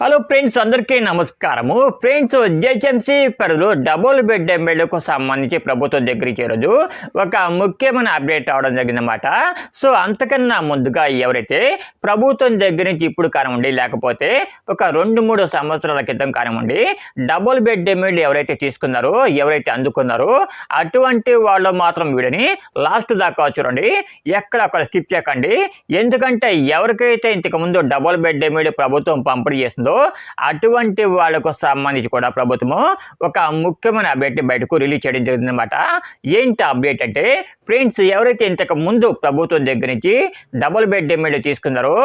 Hello friends అందరికీ నమస్కారము. Friends GHMC పరిధిలో డబుల్ బెడ్ ఎమ్మెల్యేకు సంబంధించి ప్రభుత్వం దగ్గరికి ఈరోజు ఒక ముఖ్యమైన అప్డేట్ అవడం జరిగిందన్నమాట. సో అంతకన్నా ముందుగా ఎవరైతే ప్రభుత్వం దగ్గర నుంచి ఇప్పుడు కానివ్వండి లేకపోతే ఒక రెండు మూడు సంవత్సరాల క్రితం కానివ్వండి డబుల్ బెడ్ ఎమ్మెల్యే ఎవరైతే తీసుకున్నారో ఎవరైతే అందుకున్నారో అటువంటి వాళ్ళు మాత్రం వీడిని లాస్ట్ దాకా చూడండి. ఎక్కడ అక్కడ స్కిప్ చేయకండి. ఎందుకంటే ఎవరికైతే ఇంతకు ముందు డబుల్ బెడ్ ఎమ్మెల్యే ప్రభుత్వం పంపిణీ చేస్తుంది అటువంటి వాళ్ళకు సంబంధించి కూడా ప్రభుత్వము ఒక ముఖ్యమైన అప్డేట్ బయటకు రిలీజ్ చేయడం జరిగిందనమాట ఏంటి అప్డేట్ అంటే ఫ్రెండ్స్ ఎవరైతే ఇంతకు ముందు ప్రభుత్వం దగ్గర నుంచి డబుల్ బెడ్ ఎమ్మెల్యే తీసుకున్నారో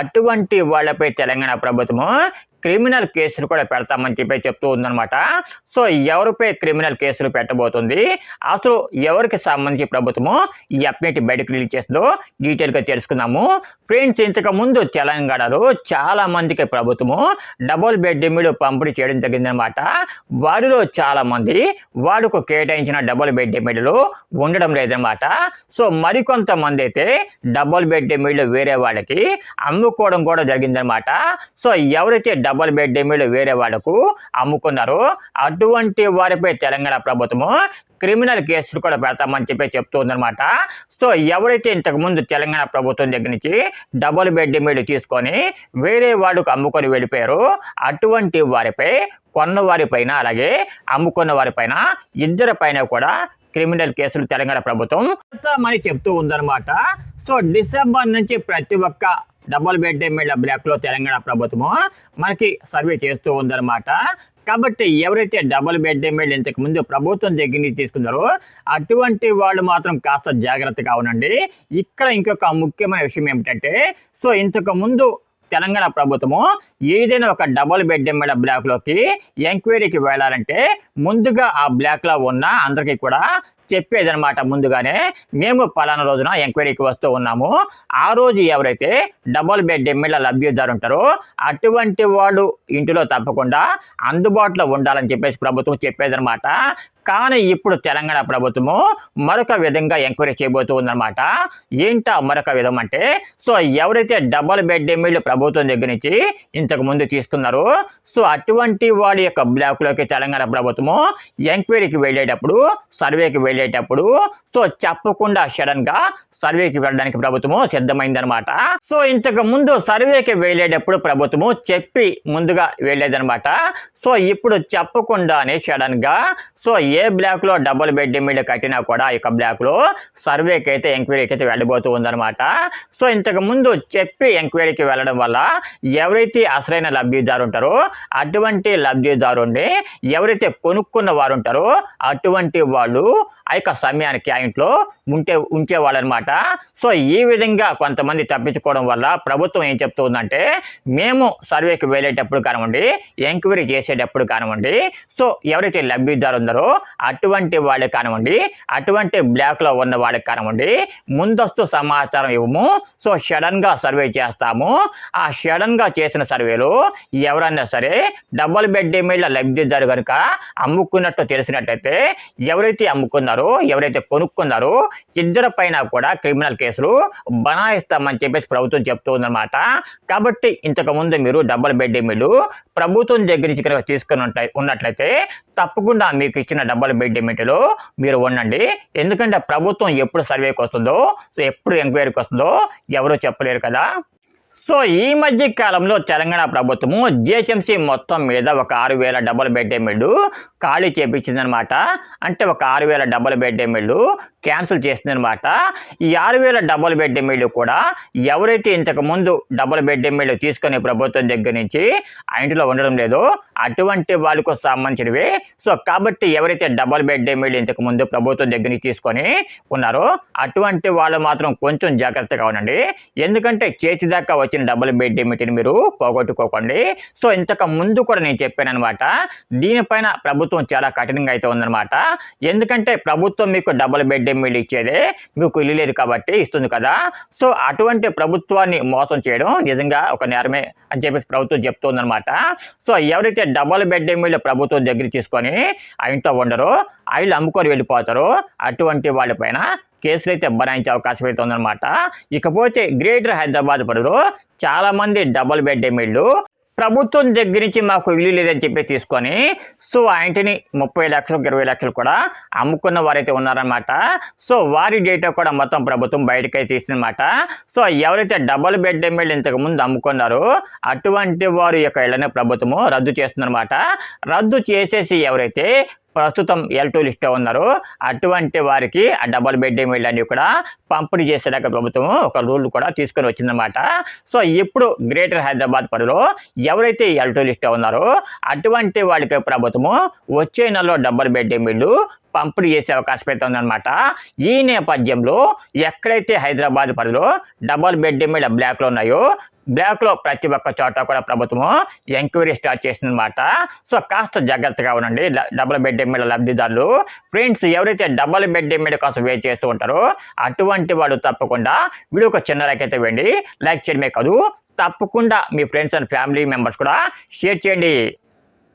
అటువంటి వాళ్ళపై తెలంగాణ ప్రభుత్వము క్రిమినల్ కేసులు కూడా పెడతామని చెప్పి చెప్తూ ఉందన్నమాట. సో ఎవరిపై క్రిమినల్ కేసులు పెట్టబోతుంది? అసలు ఎవరికి సంబంధించి ప్రభుత్వము ఈ అప్డేట్ బయటకు రిలీజ్ చేస్తుందో డీటెయిల్గా తెలుసుకుందాము. ఫ్రెండ్స్ ఇంతకుముందు తెలంగాణలో చాలా మందికి ప్రభుత్వము డబుల్ బెడ్ ఎమ్మెల్యే పంపిణీ చేయడం జరిగిందనమాట వారిలో చాలా మంది వాడుకు కేటాయించిన డబుల్ బెడ్ ఎమ్మెల్యేలు ఉండడం లేదనమాట సో మరికొంతమంది అయితే డబుల్ బెడ్ ఎమ్మెల్యే వేరే వాళ్ళకి అమ్ముకోవడం కూడా జరిగిందనమాట సో ఎవరైతే డబుల్ బెడ్ వేరే వాళ్ళకు అమ్ముకున్నారు. అటువంటి వారిపై తెలంగాణ ప్రభుత్వము క్రిమినల్ కేసులు కూడా పెడతామని చెప్పి చెప్తూ ఉందన్నమాట సో ఎవరైతే ఇంతకుముందు తెలంగాణ ప్రభుత్వం దగ్గర నుంచి డబుల్ బెడ్ మీడు తీసుకొని వేరే వాడుకు అమ్ముకొని వెళ్ళిపోయారో అటువంటి వారిపై కొన్న వారిపైన అలాగే అమ్ముకున్న వారిపైన ఇద్దరి పైన కూడా క్రిమినల్ కేసులు తెలంగాణ ప్రభుత్వం పెడతామని చెప్తూ ఉందన్నమాట. సో డిసెంబర్ నుంచి ప్రతి ఒక్క డబుల్ బెడ్ ఎమ్మెల్యే బ్లాక్లో తెలంగాణ ప్రభుత్వము మనకి సర్వే చేస్తూ ఉందన్నమాట. కాబట్టి ఎవరైతే డబుల్ బెడ్ ఎమ్మెల్యే ఇంతకు ముందు ప్రభుత్వం దగ్గర నుంచి తీసుకున్నారో అటువంటి వాళ్ళు మాత్రం కాస్త జాగ్రత్తగా ఉండండి. ఇక్కడ ఇంకొక ముఖ్యమైన విషయం ఏమిటంటే సో ఇంతకు ముందు తెలంగాణ ప్రభుత్వము ఏదైనా ఒక డబుల్ బెడ్ ఎమ్మెల్యే బ్లాక్లోకి ఎంక్వైరీకి వెళ్ళాలంటే ముందుగా ఆ బ్లాక్లో ఉన్న అందరికీ కూడా చెప్పేదనమాట ముందుగానే. మేము పలానా రోజున ఎంక్వైరీకి వస్తూ ఉన్నాము. ఆ రోజు ఎవరైతే డబుల్ బెడ్ ఎమ్మెల్యే లబ్ధిదారు ఉంటారో అటువంటి వాళ్ళు ఇంటిలో తప్పకుండా అందుబాటులో ఉండాలని చెప్పేసి ప్రభుత్వం చెప్పేదనమాట కానీ ఇప్పుడు తెలంగాణ ప్రభుత్వము మరొక విధంగా ఎంక్వైరీ చేయబోతూ ఉందన్నమాట. ఏంటా మరొక విధం అంటే సో ఎవరైతే డబుల్ బెడ్ ఎమ్మెల్యే ప్రభుత్వం దగ్గర నుంచి ఇంతకు ముందు తీసుకున్నారో సో అటువంటి వాళ్ళ యొక్క బ్లాక్లోకి తెలంగాణ ప్రభుత్వము ఎంక్వైరీకి వెళ్ళేటప్పుడు సర్వేకి వెళ్ళేటప్పుడు సో చెప్పకుండా సడన్గా సర్వేకి వెళ్ళడానికి ప్రభుత్వము సిద్ధమైందనమాట సో ఇంతకు ముందు సర్వేకి వెళ్ళేటప్పుడు ప్రభుత్వము చెప్పి ముందుగా వెళ్ళేదనమాట సో ఇప్పుడు చెప్పకుండానే సడన్గా సో ఏ బ్లాక్లో డబుల్ బెడ్ మీద కట్టినా కూడా ఈ యొక్క బ్లాక్లో సర్వేకి అయితే ఎంక్వైరీకి అయితే వెళ్ళబోతూ ఉందన్నమాట. సో ఇంతకు ముందు చెప్పి ఎంక్వైరీకి వెళ్ళడం వల్ల ఎవరైతే అసలైన లబ్ధిదారు ఉంటారో అటువంటి లబ్ధిదారుని ఎవరైతే కొనుక్కున్న వారు ఉంటారో అటువంటి వాళ్ళు ఆ యొక్క సమయానికి ఆ ఇంట్లో ఉంటే ఉంచేవాళ్ళు అనమాట సో ఈ విధంగా కొంతమంది తప్పించుకోవడం వల్ల ప్రభుత్వం ఏం చెప్తుందంటే మేము సర్వేకి వెళ్ళేటప్పుడు కానివ్వండి ఎంక్వైరీ చేసేటప్పుడు కానివ్వండి సో ఎవరైతే లబ్ధిదారు ఉన్నారో అటువంటి వాళ్ళకి కానివ్వండి అటువంటి బ్లాక్లో ఉన్న వాళ్ళకి కానివ్వండి ముందస్తు సమాచారం ఇవ్వము. సో సడన్గా సర్వే చేస్తాము. ఆ సడన్గా చేసిన సర్వేలో ఎవరైనా సరే డబల్ బెడ్ మీద లబ్ధిదారు కనుక అమ్ముకున్నట్టు తెలిసినట్టయితే ఎవరైతే అమ్ముకున్నారో ఎవరైతే కొనుక్కున్నారో ఇద్దరి పైన కూడా క్రిమినల్ కేసులు బనాయిస్తామని చెప్పేసి ప్రభుత్వం చెప్తూ ఉందన్నమాట కాబట్టి ఇంతకు ముందు మీరు డబుల్ బెడ్ ఎమ్మెల్యే ప్రభుత్వం దగ్గర నుంచి కనుక తీసుకుని ఉంటాయి ఉన్నట్లయితే తప్పకుండా మీకు ఇచ్చిన డబ్బుల బెడ్ లిమిట్లో మీరు ఉండండి. ఎందుకంటే ప్రభుత్వం ఎప్పుడు సర్వేకి వస్తుందో సో ఎప్పుడు ఎంక్వైరీకి వస్తుందో ఎవరూ చెప్పలేరు కదా. సో ఈ మధ్య కాలంలో తెలంగాణ ప్రభుత్వము జిహెచ్ఎంసీ మొత్తం మీద ఒక ఆరు వేల డబల్ బెడ్ ఎమ్మెల్యే ఖాళీ చేపించిందనమాట అంటే ఒక ఆరు వేల డబల్ బెడ్ ఎమ్మెల్యే క్యాన్సిల్ చేసిందనమాట ఈ ఆరు వేల డబుల్ బెడ్ ఎమ్మెల్యే కూడా ఎవరైతే ఇంతకు ముందు డబుల్ బెడ్ ఎమ్మెల్యే తీసుకునే ప్రభుత్వం దగ్గర నుంచి ఆ ఇంటిలో ఉండడం లేదో అటువంటి వాళ్ళకు సంబంధించినవి. సో కాబట్టి ఎవరైతే డబుల్ బెడ్ ఎమ్మెల్యే ఇంతకు ముందు ప్రభుత్వం దగ్గర నుంచి తీసుకొని ఉన్నారో అటువంటి వాళ్ళు మాత్రం కొంచెం జాగ్రత్తగా ఉండండి. ఎందుకంటే చేతి దాకా వచ్చిన డబుల్ బెడ్ ఎమ్మెల్యేని మీరు పోగొట్టుకోకండి. సో ఇంతకు ముందు కూడా నేను చెప్పాను అనమాట దీనిపైన ప్రభుత్వం చాలా కఠినంగా అయితే ఉందన్నమాట. ఎందుకంటే ప్రభుత్వం మీకు డబుల్ బెడ్ మీరు ఇచ్చేదే మీకు ఇల్లు లేదు కాబట్టి ఇస్తుంది కదా. సో అటువంటి ప్రభుత్వాన్ని మోసం చేయడం నిజంగా ఒక నేరమే అని చెప్పేసి ప్రభుత్వం చెప్తుందన్నమాట. సో ఎవరైతే డబుల్ బెడ్ ఎమ్మెల్యే ప్రభుత్వం దగ్గర తీసుకొని ఆ ఇంట్లో ఉండరో ఆ ఇల్లు అమ్ముకొని వెళ్ళిపోతారో అటువంటి వాళ్ళపైన కేసులు అయితే బనాయించే అవకాశం అయితే ఉందన్నమాట. ఇకపోతే గ్రేటర్ హైదరాబాద్ పరులో చాలామంది డబల్ డబుల్ బెడ్ ఎమ్మెల్యేలు ప్రభుత్వం దగ్గర నుంచి మాకు ఇల్లు లేదని చెప్పి తీసుకొని సో ఆ ఇంటిని ముప్పై లక్షలు ఇరవై లక్షలు కూడా అమ్ముకున్న వారైతే ఉన్నారనమాట సో వారి డేటా కూడా మొత్తం ప్రభుత్వం బయటకైతే తీసిందనమాట సో ఎవరైతే డబుల్ బెడ్ ఎమ్మెల్యే ఇంతకు ముందు అమ్ముకున్నారో అటువంటి వారి యొక్క ఇళ్ళను ప్రభుత్వము రద్దు చేస్తుందనమాట రద్దు చేసేసి ఎవరైతే ప్రస్తుతం ఎల్ టూ లిస్ట్లో ఉన్నారు. అటువంటి వారికి ఆ డబల్ బెడ్ మీల్ కూడా పంపిణీ చేసేలాగా ప్రభుత్వం ఒక రూల్ కూడా తీసుకొని వచ్చిందన్నమాట. సో ఇప్పుడు గ్రేటర్ హైదరాబాద్ పరిధిలో ఎవరైతే ఎల్ టూ లిస్ట్లో ఉన్నారో అటువంటి వాళ్ళకి ప్రభుత్వము వచ్చే నెలలో డబల్ బెడ్ మీళ్ళు పంపిణీ చేసే అవకాశం అయితే ఉందన్నమాట. ఈ నేపథ్యంలో ఎక్కడైతే హైదరాబాద్ పరిధిలో డబల్ బెడ్ మీద బ్లాక్లో ఉన్నాయో బ్లాక్లో ప్రతి ఒక్క చోట కూడా ప్రభుత్వం ఎంక్వైరీ స్టార్ట్ చేసిందనమాట సో కాస్త జాగ్రత్తగా ఉండండి. డబల్ డబుల్ బెడ్ మీద లబ్ధిదారులు ఫ్రెండ్స్ ఎవరైతే డబుల్ బెడ్ మీద కోసం వెయిట్ చేస్తూ ఉంటారో అటువంటి వాడు తప్పకుండా వీడియో ఒక చిన్న లైక్ అయితే వేయండి లైక్ చేయడమే కాదు తప్పకుండా మీ ఫ్రెండ్స్ అండ్ ఫ్యామిలీ మెంబర్స్ కూడా షేర్ చేయండి.